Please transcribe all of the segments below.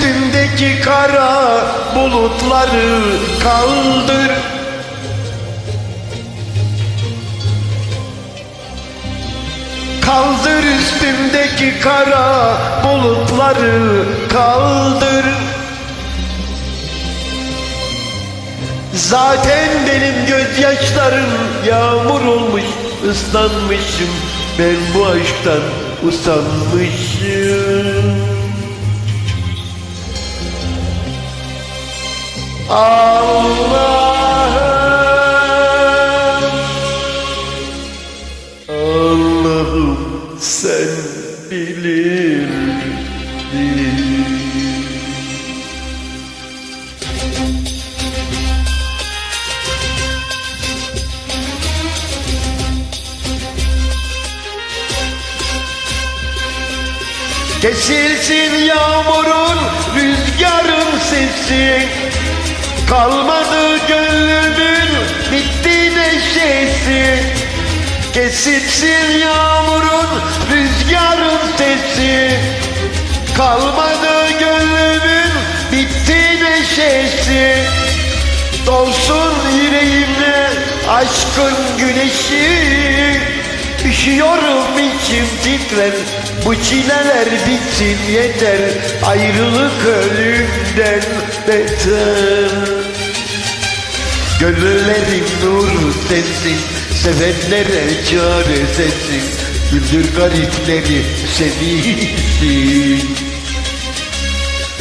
üstümdeki kara bulutları kaldır. Kaldır üstümdeki kara bulutları kaldır. Zaten benim gözyaşlarım yağmur olmuş ıslanmışım. Ben bu aşktan usanmışım Allah'ım. Allah'ım sen bilirdin Kesilsin yağmurun rüzgarın sesi Kalmadı gönlümün bitti neşesi. Kesilsin yağmurun rüzgarın sesi. Kalmadı gönlümün bitti neşesi. Dolsun yüreğimde aşkın güneşi Üşüyorum içim titrer Bu çileler bitsin yeter Ayrılık ölümden beter. Gönüllerin nuru sensin Sevenlere çare sensin Güldür garipleri sevinsin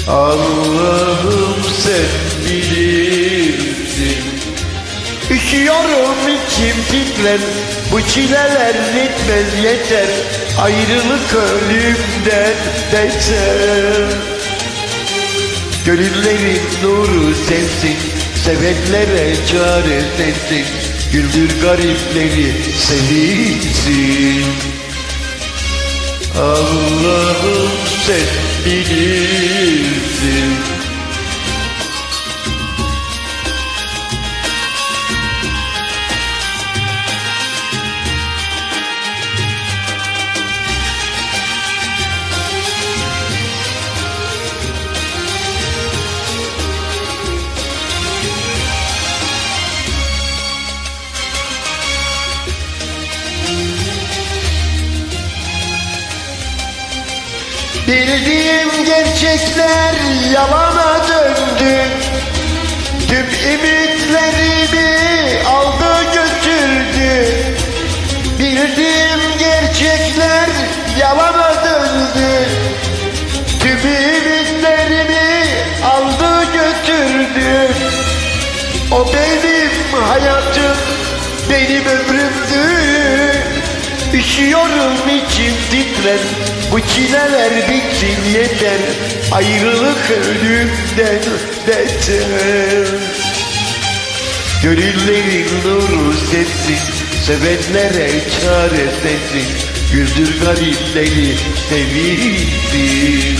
Allah'ım sen bilirsin. Üşüyorum içim titrer Bu çileler bitmez yeter. Ayrılık ölümden beter. Gönüllerin nuru sensin Sevenlere çare sensin. Güldür garipleri sevinsin Allah'ım sen bilirsin Bildiğim gerçekler yalana döndü. Tüm ümitlerimi aldı götürdü. Bildiğim gerçekler yalana döndü. Tüm ümitlerimi aldı götürdü. O benim hayatım, benim ömrümdü Üşüyorum içim titrer Bu çileler bitsin yeter Ayrılık ölümden beter Gönüllerin nuru sensin Sevenlere çare sensin Güldür garipleri sevinsin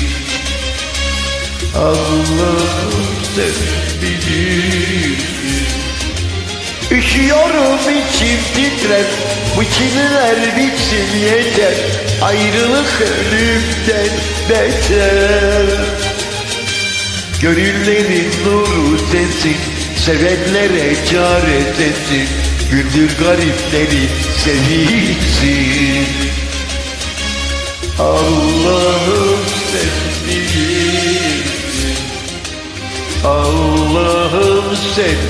Allah'ım sen bilirsin Üşüyorum içim titrer. Bu çileler bitsin yeter. Ayrılık ölümden beter Gönüllerin nuru sensin Sevenlere çare sensin Güldür garipleri sevinsin Allah'ım sen bilirsin. Allah'ım sen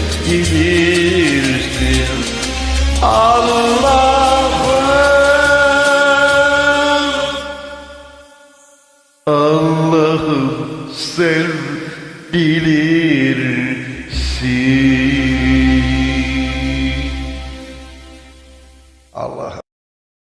Allah'ım. Allah'ım sen bilirsin